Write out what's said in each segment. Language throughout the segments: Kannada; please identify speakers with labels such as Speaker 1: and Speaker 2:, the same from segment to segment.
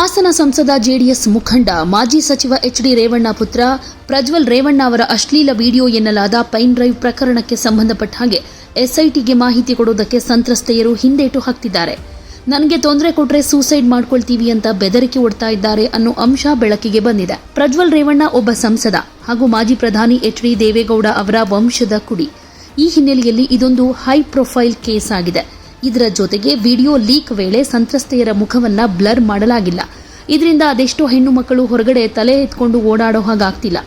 Speaker 1: ಹಾಸನ ಸಂಸದ ಜೆಡಿಎಸ್ ಮುಖಂಡ, ಮಾಜಿ ಸಚಿವ ಎಚ್ ಡಿ ರೇವಣ್ಣ ಪುತ್ರ, ಪ್ರಜ್ವಲ್ ರೇವಣ್ಣ ಅವರ ಅಶ್ಲೀಲ ವಿಡಿಯೋ ಎನ್ನಲಾದ ಪೈನ್ ಡ್ರೈವ್ ಪ್ರಕರಣಕ್ಕೆ ಸಂಬಂಧಪಟ್ಟ ಹಾಗೆ ಎಸ್ಐಟಿಗೆ ಮಾಹಿತಿ ಕೊಡೋದಕ್ಕೆ ಸಂತ್ರಸ್ತೆಯರು ಹಿಂದೇಟು ಹಾಕ್ತಿದ್ದಾರೆ. ನನಗೆ ತೊಂದರೆ ಕೊಟ್ರೆ ಸೂಸೈಡ್ ಮಾಡ್ಕೊಳ್ತೀವಿ ಅಂತ ಬೆದರಿಕೆ ಒಡ್ತಾ ಇದ್ದಾರೆ ಅನ್ನೋ ಅಂಶ ಬೆಳಕಿಗೆ ಬಂದಿದೆ. ಪ್ರಜ್ವಲ್ ರೇವಣ್ಣ ಒಬ್ಬ ಸಂಸದ ಹಾಗೂ ಮಾಜಿ ಪ್ರಧಾನಿ ಎಚ್ ಡಿ ದೇವೇಗೌಡ ಅವರ ವಂಶದ ಕುಡಿ. ಈ ಹಿನ್ನೆಲೆಯಲ್ಲಿ ಇದೊಂದು ಹೈ ಪ್ರೊಫೈಲ್ ಕೇಸ್ ಆಗಿದೆ. ಇದರ ಜೊತೆಗೆ ವಿಡಿಯೋ ಲೀಕ್ ವೇಳೆ ಸಂತ್ರಸ್ತೆಯರ ಮುಖವನ್ನ ಬ್ಲರ್ ಮಾಡಲಾಗಿಲ್ಲ. ಇದರಿಂದ ಅದೆಷ್ಟೋ ಹೆಣ್ಣು ಮಕ್ಕಳು ಹೊರಗಡೆ ತಲೆ ಎತ್ಕೊಂಡು ಓಡಾಡೋ ಹಾಗಾಗ್ತಿಲ್ಲ.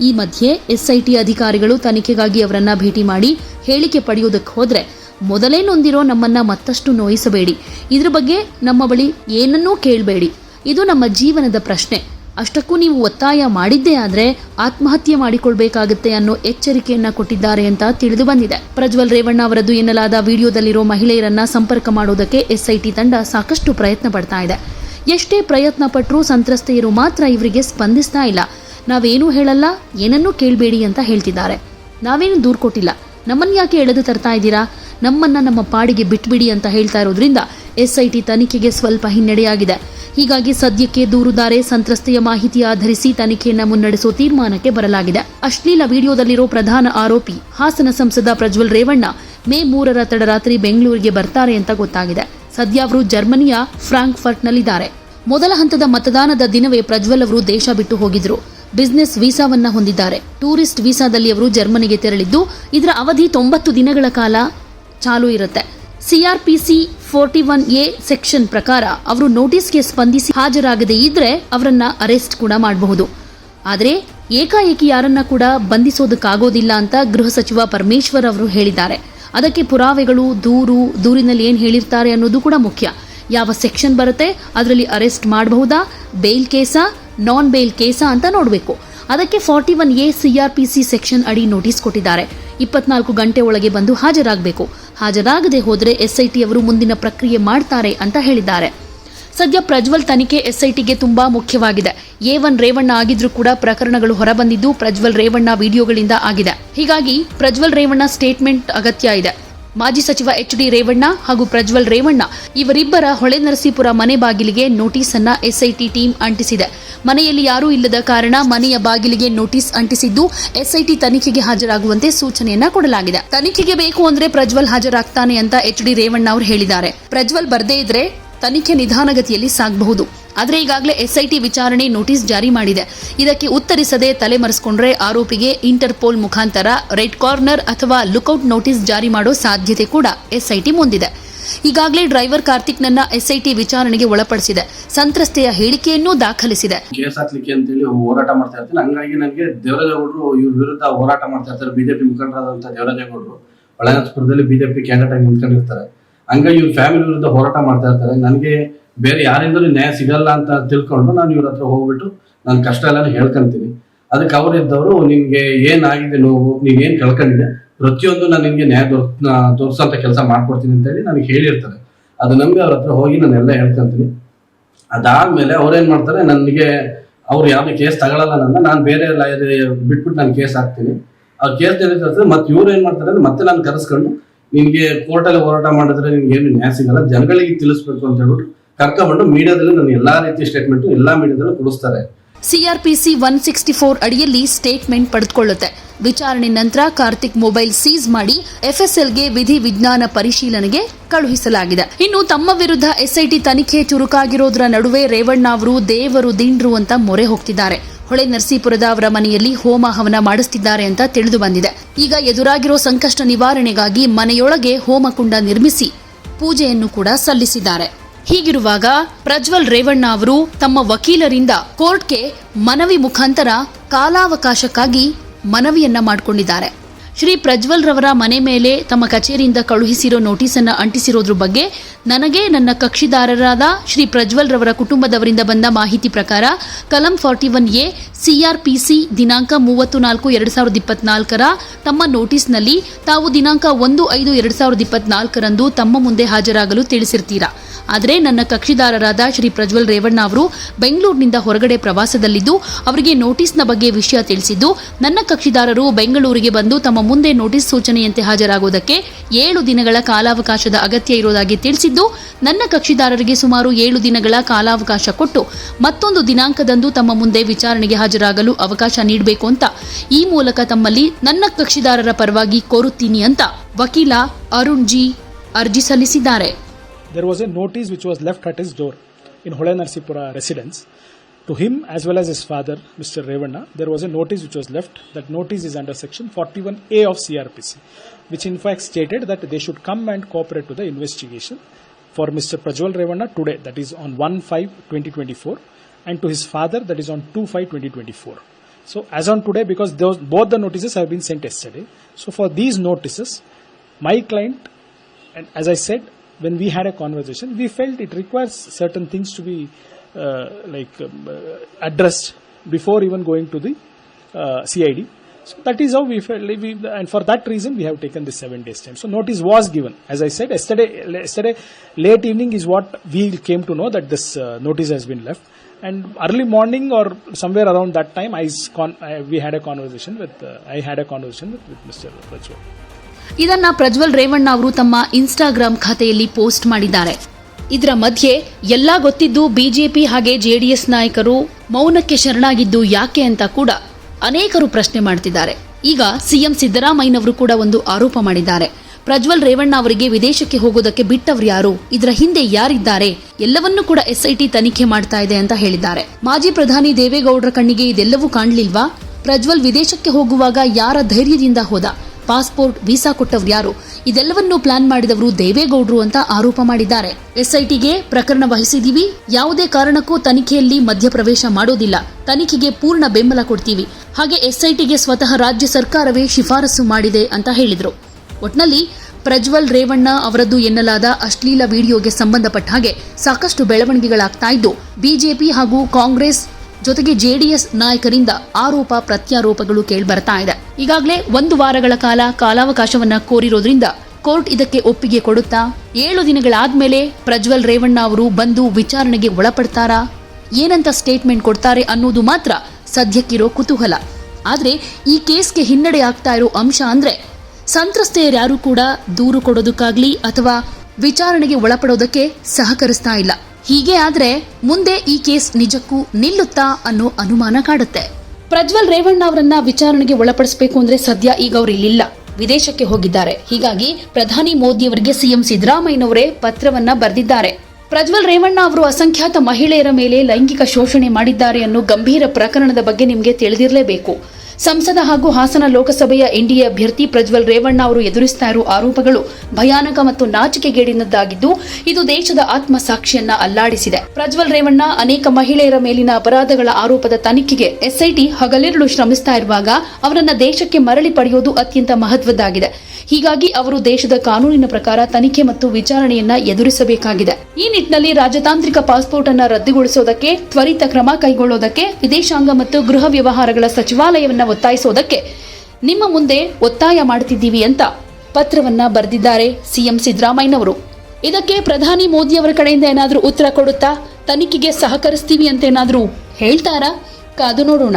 Speaker 1: ಈ ಮಧ್ಯೆ ಎಸ್ಐಟಿ ಅಧಿಕಾರಿಗಳು ತನಿಖೆಗಾಗಿ ಅವರನ್ನ ಭೇಟಿ ಮಾಡಿ ಹೇಳಿಕೆ ಪಡೆಯುವುದಕ್ಕೆ ಹೋದ್ರೆ ಮೊದಲೇ ನೊಂದಿರೋ ನಮ್ಮನ್ನ ಮತ್ತಷ್ಟು ನೋಯಿಸಬೇಡಿ. ಇದ್ರ ಬಗ್ಗೆ ನಮ್ಮ ಬಳಿ ಏನನ್ನೂ ಕೇಳಬೇಡಿ. ಇದು ನಮ್ಮ ಜೀವನದ ಪ್ರಶ್ನೆ. ಅಷ್ಟಕ್ಕೂ ನೀವು ಒತ್ತಾಯ ಮಾಡಿದ್ದೇ ಆದರೆ ಆತ್ಮಹತ್ಯೆ ಮಾಡಿಕೊಳ್ಬೇಕಾಗುತ್ತೆ ಅನ್ನೋ ಎಚ್ಚರಿಕೆಯನ್ನ ಕೊಟ್ಟಿದ್ದಾರೆ ಅಂತ ತಿಳಿದು ಬಂದಿದೆ. ಪ್ರಜ್ವಲ್ ರೇವಣ್ಣ ಅವರದ್ದು ಎನ್ನಲಾದ ವಿಡಿಯೋದಲ್ಲಿರೋ ಮಹಿಳೆಯರನ್ನ ಸಂಪರ್ಕ ಮಾಡೋದಕ್ಕೆ ಎಸ್ಐಟಿ ತಂಡ ಸಾಕಷ್ಟು ಪ್ರಯತ್ನ ಪಡ್ತಾ ಇದೆ. ಎಷ್ಟೇ ಪ್ರಯತ್ನ ಪಟ್ಟರೂ ಸಂತ್ರಸ್ತೆಯರು ಮಾತ್ರ ಇವರಿಗೆ ಸ್ಪಂದಿಸ್ತಾ ಇಲ್ಲ. ನಾವೇನೂ ಹೇಳಲ್ಲ, ಏನನ್ನೂ ಕೇಳಬೇಡಿ ಅಂತ ಹೇಳ್ತಿದ್ದಾರೆ. ನಾವೇನು ದೂರು ಕೊಟ್ಟಿಲ್ಲ. ನಮ್ಮನ್ನು ಯಾಕೆ ಎಳೆದು ತರ್ತಾ ಇದ್ದೀರಾ? ನಮ್ಮನ್ನ ನಮ್ಮ ಪಾಡಿಗೆ ಬಿಟ್ಬಿಡಿ ಅಂತ ಹೇಳ್ತಾ ಇರೋದ್ರಿಂದ ಎಸ್ಐಟಿ ತನಿಖೆಗೆ ಸ್ವಲ್ಪ ಹಿನ್ನಡೆಯಾಗಿದೆ. ಹೀಗಾಗಿ ಸದ್ಯಕ್ಕೆ ದೂರುದಾರೆ ಸಂತ್ರಸ್ತೆಯ ಮಾಹಿತಿ ಆಧರಿಸಿ ತನಿಖೆಯನ್ನು ಮುನ್ನಡೆಸುವ ತೀರ್ಮಾನಕ್ಕೆ ಬರಲಾಗಿದೆ. ಅಶ್ಲೀಲ ವಿಡಿಯೋದಲ್ಲಿರೋ ಪ್ರಧಾನ ಆರೋಪಿ ಹಾಸನ ಸಂಸದ ಪ್ರಜ್ವಲ್ ರೇವಣ್ಣ ಮೇ ಮೂರರ ತಡರಾತ್ರಿ ಬೆಂಗಳೂರಿಗೆ ಬರ್ತಾರೆ ಅಂತ ಗೊತ್ತಾಗಿದೆ. ಸದ್ಯ ಅವರು ಜರ್ಮನಿಯ ಫ್ರಾಂಕ್ಫರ್ಟ್ನಲ್ಲಿದ್ದಾರೆ. ಮೊದಲ ಹಂತದ ಮತದಾನದ ದಿನವೇ ಪ್ರಜ್ವಲ್ ಅವರು ದೇಶ ಬಿಟ್ಟು ಹೋಗಿದ್ರು. ಬಿಸ್ನೆಸ್ ವೀಸಾವನ್ನ ಹೊಂದಿದ್ದಾರೆ. ಟೂರಿಸ್ಟ್ ವೀಸಾದಲ್ಲಿ ಅವರು ಜರ್ಮನಿಗೆ ತೆರಳಿದ್ದು, ಇದರ ಅವಧಿ ತೊಂಬತ್ತು ದಿನಗಳ ಕಾಲ ಚಾಲು ಇರುತ್ತೆ. CrPC forty one A section ಪ್ರಕಾರ ಅವರು ನೋಟಿಸ್ಗೆ ಸ್ಪಂದಿಸಿ ಹಾಜರಾಗದೇ ಇದ್ರೆ ಅವರನ್ನ ಅರೆಸ್ಟ್ ಕೂಡ ಮಾಡಬಹುದು. ಆದರೆ ಏಕಾಏಕಿ ಯಾರನ್ನ ಕೂಡ ಬಂಧಿಸೋದಕ್ಕಾಗೋದಿಲ್ಲ ಅಂತ ಗೃಹ ಸಚಿವ ಪರಮೇಶ್ವರ್ ಅವರು ಹೇಳಿದ್ದಾರೆ. ಅದಕ್ಕೆ ಪುರಾವೆಗಳು, ದೂರು, ದೂರಿನಲ್ಲಿ ಏನು ಹೇಳಿರ್ತಾರೆ ಅನ್ನೋದು ಕೂಡ ಮುಖ್ಯ. ಯಾವ ಸೆಕ್ಷನ್ ಬರುತ್ತೆ, ಅದರಲ್ಲಿ ಅರೆಸ್ಟ್ ಮಾಡಬಹುದಾ ಬೇಲ್ ಕೇಸಾ ನಾನ್ ಬೇಲ್ ಕೇಸಾ ಅಂತ ನೋಡಬೇಕು. ಅದಕ್ಕೆ forty one A CrPC section ಅಡಿ ನೋಟಿಸ್ ಕೊಟ್ಟಿದ್ದಾರೆ. ಇಪ್ಪತ್ನಾಲ್ಕು ಗಂಟೆ ಒಳಗೆ ಬಂದು ಹಾಜರಾಗಬೇಕು. ಹಾಜರಾಗದೆ ಹೋದರೆ ಎಸ್ಐಟಿ ಅವರು ಮುಂದಿನ ಪ್ರಕ್ರಿಯೆ ಮಾಡ್ತಾರೆ ಅಂತ ಹೇಳಿದ್ದಾರೆ. ಸದ್ಯ ಪ್ರಜ್ವಲ್ ತನಿಖೆ ಎಸ್ಐಟಿಗೆ ತುಂಬಾ ಮುಖ್ಯವಾಗಿದೆ. ಎ ಒನ್ ರೇವಣ್ಣ ಆಗಿದ್ರೂ ಕೂಡ ಪ್ರಕರಣಗಳು ಹೊರಬಂದಿದ್ದು ಪ್ರಜ್ವಲ್ ರೇವಣ್ಣ ವಿಡಿಯೋಗಳಿಂದ ಆಗಿದೆ. ಹೀಗಾಗಿ ಪ್ರಜ್ವಲ್ ರೇವಣ್ಣ ಸ್ಟೇಟ್ಮೆಂಟ್ ಅಗತ್ಯ ಇದೆ. ಮಾಜಿ ಸಚಿವ ಎಚ್ ಡಿ ರೇವಣ್ಣ ಹಾಗೂ ಪ್ರಜ್ವಲ್ ರೇವಣ್ಣ ಇವರಿಬ್ಬರ ಹೊಳೆನರಸೀಪುರ ಮನೆ ಬಾಗಿಲಿಗೆ ನೋಟಿಸ್ ಅನ್ನ ಎಸ್ಐಟಿ ಟೀಮ್ ಅಂಟಿಸಿದೆ. ಮನೆಯಲ್ಲಿ ಯಾರೂ ಇಲ್ಲದ ಕಾರಣ ಮನೆಯ ಬಾಗಿಲಿಗೆ ನೋಟಿಸ್ ಅಂಟಿಸಿದ್ದು ಎಸ್ಐಟಿ ತನಿಖೆಗೆ ಹಾಜರಾಗುವಂತೆ ಸೂಚನೆಯನ್ನ ಕೊಡಲಾಗಿದೆ. ತನಿಖೆಗೆ ಬೇಕು ಅಂದ್ರೆ ಪ್ರಜ್ವಲ್ ಹಾಜರಾಗ್ತಾನೆ ಅಂತ ಎಚ್ ಡಿ ರೇವಣ್ಣ ಅವರು ಹೇಳಿದ್ದಾರೆ. ಪ್ರಜ್ವಲ್ ಬರದೇ ಇದ್ರೆ ತನಿಖೆ ನಿಧಾನಗತಿಯಲ್ಲಿ ಸಾಗಬಹುದು. ಆದರೆ ಈಗಾಗಲೇ ಎಸ್ಐಟಿ ವಿಚಾರಣೆ ನೋಟಿಸ್ ಜಾರಿ ಮಾಡಿದೆ. ಇದಕ್ಕೆ ಉತ್ತರಿಸದೆ ತಲೆಮರೆಸಿಕೊಂಡ್ರೆ ಆರೋಪಿಗೆ ಇಂಟರ್ಪೋಲ್ ಮುಖಾಂತರ ರೆಡ್ ಕಾರ್ನರ್ ಅಥವಾ ಲುಕೌಟ್ ನೋಟಿಸ್ ಜಾರಿ ಮಾಡೋ ಸಾಧ್ಯತೆ ಕೂಡ ಎಸ್ಐಟಿ ಮುಂದಿದೆ. ಈಗಾಗಲೇ ಡ್ರೈವರ್ ಕಾರ್ತಿಕ್ನನ್ನ ಎಸ್ಐಟಿ ವಿಚಾರಣೆಗೆ ಒಳಪಡಿಸಿದೆ. ಸಂತ್ರಸ್ತೆಯ ಹೇಳಿಕೆಯನ್ನೂ ದಾಖಲಿಸಿದೆ.
Speaker 2: ಕೇಸ್ ಹಾಕ್ಲಿಕ್ಕೆ ಅಂತೇಳಿ ಹೋರಾಟ ಮಾಡ್ತಾ ಇರ್ತೀನಿ ಹಂಗಾಗಿ ನನಗೆ ದೇವರಾಜೇಗೌಡರು ಇವ್ರ ವಿರುದ್ಧ ಹೋರಾಟ ಮಾಡ್ತಾ ಇರ್ತಾರೆ. ಬಿಜೆಪಿ ಮುಖಂಡರಾದಂಥ ದೇವರಾಜೇಗೌಡರು ಒಳನಾಥಪುರದಲ್ಲಿ ಬಿಜೆಪಿ ಕ್ಯಾಂಡಿಡೇಟ್ ಆಗಿ ನಿಂತ್ಕೊಂಡಿರ್ತಾರೆ. ಹಂಗಾಗಿ ಇವ್ರ ಫ್ಯಾಮಿಲಿ ವಿರುದ್ಧ ಹೋರಾಟ ಮಾಡ್ತಾ ಇರ್ತಾರೆ. ನನಗೆ ಬೇರೆ ಯಾರಿಂದಲೂ ನ್ಯಾಯ ಸಿಗಲ್ಲ ಅಂತ ತಿಳ್ಕೊಂಡು ನಾನು ಇವ್ರ ಹತ್ರ ಹೋಗ್ಬಿಟ್ಟು ನನ್ನ ಕಷ್ಟ ಎಲ್ಲ ಹೇಳ್ಕೊಂತೀನಿ. ಅದಕ್ಕೆ ಅವರಿದ್ದವರು ನಿಮಗೆ ಏನಾಗಿದೆ ನೋವು ನೀವೇನು ಕಳ್ಕೊಂಡಿದೆ ಪ್ರತಿಯೊಂದು ನಾನು ನಿಮಗೆ ನ್ಯಾಯ ತೋರಿಸೋಂಥ ಕೆಲಸ ಮಾಡ್ಕೊಡ್ತೀನಿ ಅಂತ ಹೇಳಿ ನನಗೆ ಹೇಳಿರ್ತಾರೆ. ಅದು ನಮ್ಗೆ ಅವ್ರ ಹತ್ರ ಹೋಗಿ ನಾನು ಎಲ್ಲ ಹೇಳ್ಕೊಂತೀನಿ. ಅದಾದ್ಮೇಲೆ ಏನು ಮಾಡ್ತಾರೆ, ನನಗೆ ಅವ್ರು ಯಾವುದೇ ಕೇಸ್ ತಗೊಳ್ಳಲ್ಲ ನನ್ನ, ನಾನು ಬೇರೆ ಲಾಯರ್ ಬಿಟ್ಬಿಟ್ಟು ನಾನು ಕೇಸ್ ಹಾಕ್ತೀನಿ. ಆ ಕೇಸ್ ಮತ್ತೆ ಇವ್ರು ಏನು ಮಾಡ್ತಾರೆ ಅಂದ್ರೆ ಮತ್ತೆ ನಾನು ಕರೆಸ್ಕೊಂಡು ನಿಮಗೆ ಕೋರ್ಟಲ್ಲಿ ಹೋರಾಟ ಮಾಡಿದ್ರೆ ನಿನ್ಗೆ ಏನು ನ್ಯಾಯ ಸಿಗಲ್ಲ, ಜನಗಳಿಗೆ ತಿಳಿಸ್ಬೇಕು ಅಂತ ಹೇಳ್ಬಿಟ್ಟು ಕರ್ಕೊಂಡ್ಬಂದು ಮೀಡಿಯಾದಲ್ಲಿ ನನ್ನ ಎಲ್ಲಾ ರೀತಿ ಸ್ಟೇಟ್ಮೆಂಟ್ ಎಲ್ಲಾ ಮೀಡಿಯಾದಲ್ಲೂ ಕೊಡಿಸ್ತಾರೆ.
Speaker 1: ಸಿಆರ್ಪಿಸಿ ಒನ್ ಸಿಕ್ಸ್ಟಿ ಫೋರ್ ಅಡಿಯಲ್ಲಿ ಸ್ಟೇಟ್ಮೆಂಟ್ ಪಡೆದುಕೊಳ್ಳುತ್ತೆ. ವಿಚಾರಣೆ ನಂತರ ಕಾರ್ತಿಕ್ ಮೊಬೈಲ್ ಸೀಸ್ ಮಾಡಿ ಎಫ್ಎಸ್ಎಲ್ಗೆ ವಿಧಿ ವಿಜ್ಞಾನ ಪರಿಶೀಲನೆಗೆ ಕಳುಹಿಸಲಾಗಿದೆ. ಇನ್ನು ತಮ್ಮ ವಿರುದ್ಧ ಎಸ್ಐಟಿ ತನಿಖೆ ಚುರುಕಾಗಿರೋದ್ರ ನಡುವೆ ರೇವಣ್ಣ ಅವರು ದೇವರು ದಿಂಡ್ರು ಅಂತ ಮೊರೆ ಹೋಗ್ತಿದ್ದಾರೆ. ಹೊಳೆ ನರಸೀಪುರದ ಅವರ ಮನೆಯಲ್ಲಿ ಹೋಮ ಹವನ ಮಾಡಿಸ್ತಿದ್ದಾರೆ ಅಂತ ತಿಳಿದು ಬಂದಿದೆ. ಈಗ ಎದುರಾಗಿರೋ ಸಂಕಷ್ಟ ನಿವಾರಣೆಗಾಗಿ ಮನೆಯೊಳಗೆ ಹೋಮಕುಂಡ ನಿರ್ಮಿಸಿ ಪೂಜೆಯನ್ನು ಕೂಡ ಸಲ್ಲಿಸಿದ್ದಾರೆ. ಹೀಗಿರುವಾಗ ಪ್ರಜ್ವಲ್ ರೇವಣ್ಣ ಅವರು ತಮ್ಮ ವಕೀಲರಿಂದ ಕೋರ್ಟ್ಗೆ ಮನವಿ ಮುಖಾಂತರ ಕಾಲಾವಕಾಶಕ್ಕಾಗಿ ಮನವಿಯನ್ನ ಮಾಡಿಕೊಂಡಿದ್ದಾರೆ. ಶ್ರೀ ಪ್ರಜ್ವಲ್ ರವರ ಮನೆ ಮೇಲೆ ತಮ್ಮ ಕಚೇರಿಯಿಂದ ಕಳುಹಿಸಿರೋ ನೋಟಿಸನ್ನ ಅಂಟಿಸಿರೋದ್ರ ಬಗ್ಗೆ ನನಗೆ ನನ್ನ ಕಕ್ಷಿದಾರರಾದ ಶ್ರೀ ಪ್ರಜ್ವಲ್ ರವರ ಕುಟುಂಬದವರಿಂದ ಬಂದ ಮಾಹಿತಿ ಪ್ರಕಾರ ಕಲಂ ಫಾರ್ಟಿ ಒನ್ ಎ ಸಿಆರ್ಪಿಸಿ ದಿನಾಂಕ ಮೂವತ್ತು ನಾಲ್ಕು ಎರಡು ಸಾವಿರದ ಇಪ್ಪತ್ನಾಲ್ಕರ ತಮ್ಮ ನೋಟಿಸ್ನಲ್ಲಿ ತಾವು ದಿನಾಂಕ ಒಂದು ಐದು ಎರಡು ಸಾವಿರದ ಇಪ್ಪತ್ನಾಲ್ಕರಂದು ತಮ್ಮ ಮುಂದೆ ಹಾಜರಾಗಲು ತಿಳಿಸಿರ್ತೀರಾ? ಆದರೆ ನನ್ನ ಕಕ್ಷಿದಾರರಾದ ಶ್ರೀ ಪ್ರಜ್ವಲ್ ರೇವಣ್ಣ ಅವರು ಬೆಂಗಳೂರಿನಿಂದ ಹೊರಗಡೆ ಪ್ರವಾಸದಲ್ಲಿದ್ದು, ಅವರಿಗೆ ನೋಟಿಸ್ನ ಬಗ್ಗೆ ವಿಷಯ ತಿಳಿಸಿದ್ದು, ನನ್ನ ಕಕ್ಷಿದಾರರು ಬೆಂಗಳೂರಿಗೆ ಬಂದು ತಮ್ಮ ಮುಂದೆ ನೋಟಿಸ್ ಸೂಚನೆಯಂತೆ ಹಾಜರಾಗುವುದಕ್ಕೆ ಏಳು ದಿನಗಳ ಕಾಲಾವಕಾಶದ ಅಗತ್ಯ ಇರುವುದಾಗಿ ತಿಳಿಸಿದ್ದು, ನನ್ನ ಕಕ್ಷಿದಾರರಿಗೆ ಸುಮಾರು ಏಳು ದಿನಗಳ ಕಾಲಾವಕಾಶ ಕೊಟ್ಟು ಮತ್ತೊಂದು ದಿನಾಂಕದಂದು ತಮ್ಮ ಮುಂದೆ ವಿಚಾರಣೆಗೆ ಹಾಜರಾಗಲು ಅವಕಾಶ ನೀಡಬೇಕು ಅಂತ ಈ ಮೂಲಕ ತಮ್ಮಲ್ಲಿ ನನ್ನ ಕಕ್ಷಿದಾರರ ಪರವಾಗಿ ಕೋರುತ್ತೀನಿ ಅಂತ ವಕೀಲ ಅರುಣ್ ಜಿ ಅರ್ಜಿ ಸಲ್ಲಿಸಿದ್ದಾರೆ.
Speaker 3: To him as well as his father, Mr. Revanna, there was a notice which was left. That notice is under section 41A of CRPC, which in fact stated that they should come and cooperate to the investigation for Mr. Prajwal Revanna today, that is on 1 5 2024, and to his father, that is on 2 5 2024. So, as on today, because those, both the notices have been sent yesterday, so for these notices, my client and as I said, when we had a conversation, we felt it requires certain things to be like um, uh, addressed before even going to the uh, CID. So that is how we felt, we, and for that reason, we have taken the seven days time. So notice was given. As I said yesterday, yesterday late evening is what we came to know that this uh, notice has been left. And early morning or somewhere around that time, I, I we had a conversation with uh, I had a conversation with, with Mr. Rajwal.
Speaker 1: ಇದನ್ನ ಪ್ರಜ್ವಲ್ ರೇವಣ್ಣ ಅವರು ತಮ್ಮ ಇನ್ಸ್ಟಾಗ್ರಾಂ ಖಾತೆಯಲ್ಲಿ ಪೋಸ್ಟ್ ಮಾಡಿದ್ದಾರೆ ಇದರ ಮಧ್ಯೆ ಎಲ್ಲ ಗೊತ್ತಿದ್ದು ಬಿಜೆಪಿ ಹಾಗೆ ಜೆಡಿಎಸ್ ನಾಯಕರು ಮೌನಕ್ಕೆ ಶರಣಾಗಿದ್ದು ಯಾಕೆ ಅಂತ ಕೂಡ ಅನೇಕರು ಪ್ರಶ್ನೆ ಮಾಡ್ತಿದ್ದಾರೆ. ಈಗ ಸಿಎಂ ಸಿದ್ದರಾಮಯ್ಯನವರು ಕೂಡ ಒಂದು ಆರೋಪ ಮಾಡಿದ್ದಾರೆ. ಪ್ರಜ್ವಲ್ ರೇವಣ್ಣ ಅವರಿಗೆ ವಿದೇಶಕ್ಕೆ ಹೋಗೋದಕ್ಕೆ ಬಿಟ್ಟವ್ರು ಯಾರು? ಇದರ ಹಿಂದೆ ಯಾರಿದ್ದಾರೆ? ಎಲ್ಲವನ್ನೂ ಕೂಡ ಎಸ್ಐಟಿ ತನಿಖೆ ಮಾಡ್ತಾ ಇದೆ ಅಂತ ಹೇಳಿದ್ದಾರೆ. ಮಾಜಿ ಪ್ರಧಾನಿ ದೇವೇಗೌಡರ ಕಣ್ಣಿಗೆ ಇದೆಲ್ಲವೂ ಕಾಣಲಿಲ್ವಾ? ಪ್ರಜ್ವಲ್ ವಿದೇಶಕ್ಕೆ ಹೋಗುವಾಗ ಯಾರ ಧೈರ್ಯದಿಂದ ಹೋದ? ಪಾಸ್ಪೋರ್ಟ್, ವೀಸಾ ಕೊಟ್ಟವ್ರು ಯಾರು? ಇದೆಲ್ಲವನ್ನೂ ಪ್ಲಾನ್ ಮಾಡಿದವರು ದೇವೇಗೌಡರು ಅಂತ ಆರೋಪ ಮಾಡಿದ್ದಾರೆ. ಎಸ್ಐಟಿಗೆ ಪ್ರಕರಣ ವಹಿಸಿದೀವಿ. ಯಾವುದೇ ಕಾರಣಕ್ಕೂ ತನಿಖೆಯಲ್ಲಿ ಮಧ್ಯಪ್ರವೇಶ ಮಾಡೋದಿಲ್ಲ. ತನಿಖೆಗೆ ಪೂರ್ಣ ಬೆಂಬಲ ಕೊಡ್ತೀವಿ. ಹಾಗೆ ಎಸ್ಐಟಿಗೆ ಸ್ವತಃ ರಾಜ್ಯ ಸರ್ಕಾರವೇ ಶಿಫಾರಸು ಮಾಡಿದೆ ಅಂತ ಹೇಳಿದರು. ಒಟ್ನಲ್ಲಿ ಪ್ರಜ್ವಲ್ ರೇವಣ್ಣ ಅವರದ್ದು ಎನ್ನಲಾದ ಅಶ್ಲೀಲ ವಿಡಿಯೋಗೆ ಸಂಬಂಧಪಟ್ಟ ಹಾಗೆ ಸಾಕಷ್ಟು ಬೆಳವಣಿಗೆಗಳಾಗ್ತಾ ಇದ್ದು, ಬಿಜೆಪಿ ಹಾಗೂ ಕಾಂಗ್ರೆಸ್ ಜೊತೆಗೆ ಜೆಡಿಎಸ್ ನಾಯಕರಿಂದ ಆರೋಪ ಪ್ರತ್ಯಾರೋಪಗಳು ಕೇಳಿಬರ್ತಾ ಇದೆ. ಈಗಾಗಲೇ ಒಂದು ವಾರಗಳ ಕಾಲ ಕಾಲಾವಕಾಶವನ್ನ ಕೋರಿರೋದ್ರಿಂದ ಕೋರ್ಟ್ ಇದಕ್ಕೆ ಒಪ್ಪಿಗೆ ಕೊಡುತ್ತಾ ಏಳು ದಿನಗಳಾದ್ಮೇಲೆ ಪ್ರಜ್ವಲ್ ರೇವಣ್ಣ ಅವರು ಬಂದು ವಿಚಾರಣೆಗೆ ಒಳಪಡ್ತಾರಾ? ಏನಂತ ಸ್ಟೇಟ್ಮೆಂಟ್ ಕೊಡ್ತಾರೆ ಅನ್ನೋದು ಮಾತ್ರ ಸದ್ಯಕ್ಕಿರೋ ಕುತೂಹಲ. ಆದ್ರೆ ಈ ಕೇಸ್ಗೆ ಹಿನ್ನಡೆ ಆಗ್ತಾ ಇರೋ ಅಂಶ ಅಂದ್ರೆ ಸಂತ್ರಸ್ತೆಯರ್ಯಾರು ಕೂಡ ದೂರು ಕೊಡೋದಕ್ಕಾಗ್ಲಿ ಅಥವಾ ವಿಚಾರಣೆಗೆ ಒಳಪಡೋದಕ್ಕೆ ಸಹಕರಿಸ್ತಾ ಇಲ್ಲ. ಹೀಗೆ ಆದ್ರೆ ಮುಂದೆ ಈ ಕೇಸ್ ನಿಜಕ್ಕೂ ನಿಲ್ಲುತ್ತಾ ಅನ್ನೋ ಅನುಮಾನ ಕಾಡುತ್ತೆ. ಪ್ರಜ್ವಲ್ ರೇವಣ್ಣ ಅವರನ್ನ ವಿಚಾರಣೆಗೆ ಒಳಪಡಿಸಬೇಕು ಅಂದ್ರೆ ಸದ್ಯ ಈಗ ಅವರು ಇಲ್ಲಿಲ್ಲ. ವಿದೇಶಕ್ಕೆ ಹೋಗಿದ್ದಾರೆ. ಹೀಗಾಗಿ ಪ್ರಧಾನಿ ಮೋದಿ ಅವರಿಗೆ ಸಿಎಂ ಸಿದ್ದರಾಮಯ್ಯನವರೇ ಪತ್ರವನ್ನ ಬರೆದಿದ್ದಾರೆ. ಪ್ರಜ್ವಲ್ ರೇವಣ್ಣ ಅವರು ಅಸಂಖ್ಯಾತ ಮಹಿಳೆಯರ ಮೇಲೆ ಲೈಂಗಿಕ ಶೋಷಣೆ ಮಾಡಿದ್ದಾರೆ ಅನ್ನೋ ಗಂಭೀರ ಪ್ರಕರಣದ ಬಗ್ಗೆ ನಿಮಗೆ ತಿಳಿದಿರಲೇಬೇಕು. ಸಂಸದ ಹಾಗೂ ಹಾಸನ ಲೋಕಸಭೆಯ ಎನ್ಡಿಎ ಅಭ್ಯರ್ಥಿ ಪ್ರಜ್ವಲ್ ರೇವಣ್ಣ ಅವರು ಎದುರಿಸ್ತಾ ಇರುವ ಆರೋಪಗಳು ಭಯಾನಕ ಮತ್ತು ನಾಚಿಕೆಗೇಡಿನದ್ದಾಗಿದ್ದು, ಇದು ದೇಶದ ಆತ್ಮಸಾಕ್ಷಿಯನ್ನ ಅಲ್ಲಾಡಿಸಿದೆ. ಪ್ರಜ್ವಲ್ ರೇವಣ್ಣ ಅನೇಕ ಮಹಿಳೆಯರ ಮೇಲಿನ ಅಪರಾಧಗಳ ಆರೋಪದ ತನಿಖೆಗೆ ಎಸ್ಐಟಿ ಹಗಲಿರುಳು ಶ್ರಮಿಸ್ತಾ ಇರುವಾಗ ಅವರನ್ನ ದೇಶಕ್ಕೆ ಮರಳಿ ಪಡೆಯೋದು ಅತ್ಯಂತ ಮಹತ್ವದ್ದಾಗಿದೆ. ಹೀಗಾಗಿ ಅವರು ದೇಶದ ಕಾನೂನಿನ ಪ್ರಕಾರ ತನಿಖೆ ಮತ್ತು ವಿಚಾರಣೆಯನ್ನ ಎದುರಿಸಬೇಕಾಗಿದೆ. ಈ ನಿಟ್ಟಿನಲ್ಲಿ ರಾಜತಾಂತ್ರಿಕ ಪಾಸ್ಪೋರ್ಟ್ ಅನ್ನ ರದ್ದುಗೊಳಿಸೋದಕ್ಕೆ, ತ್ವರಿತ ಕ್ರಮ ಕೈಗೊಳ್ಳೋದಕ್ಕೆ, ವಿದೇಶಾಂಗ ಮತ್ತು ಗೃಹ ವ್ಯವಹಾರಗಳ ಸಚಿವಾಲಯವನ್ನ ಒತ್ತಾಯಿಸೋದಕ್ಕೆ ನಿಮ್ಮ ಮುಂದೆ ಒತ್ತಾಯ ಮಾಡುತ್ತಿದ್ದೀವಿ ಅಂತ ಪತ್ರವನ್ನ ಬರೆದಿದ್ದಾರೆ ಸಿಎಂ ಸಿದ್ದರಾಮಯ್ಯನವರು. ಇದಕ್ಕೆ ಪ್ರಧಾನಿ ಮೋದಿ ಅವರ ಕಡೆಯಿಂದ ಏನಾದರೂ ಉತ್ತರ ಕೊಡುತ್ತಾ, ತನಿಖೆಗೆ ಸಹಕರಿಸ್ತೀವಿ ಅಂತ ಏನಾದರೂ ಹೇಳ್ತಾರಾ? ಕಾದು ನೋಡೋಣ.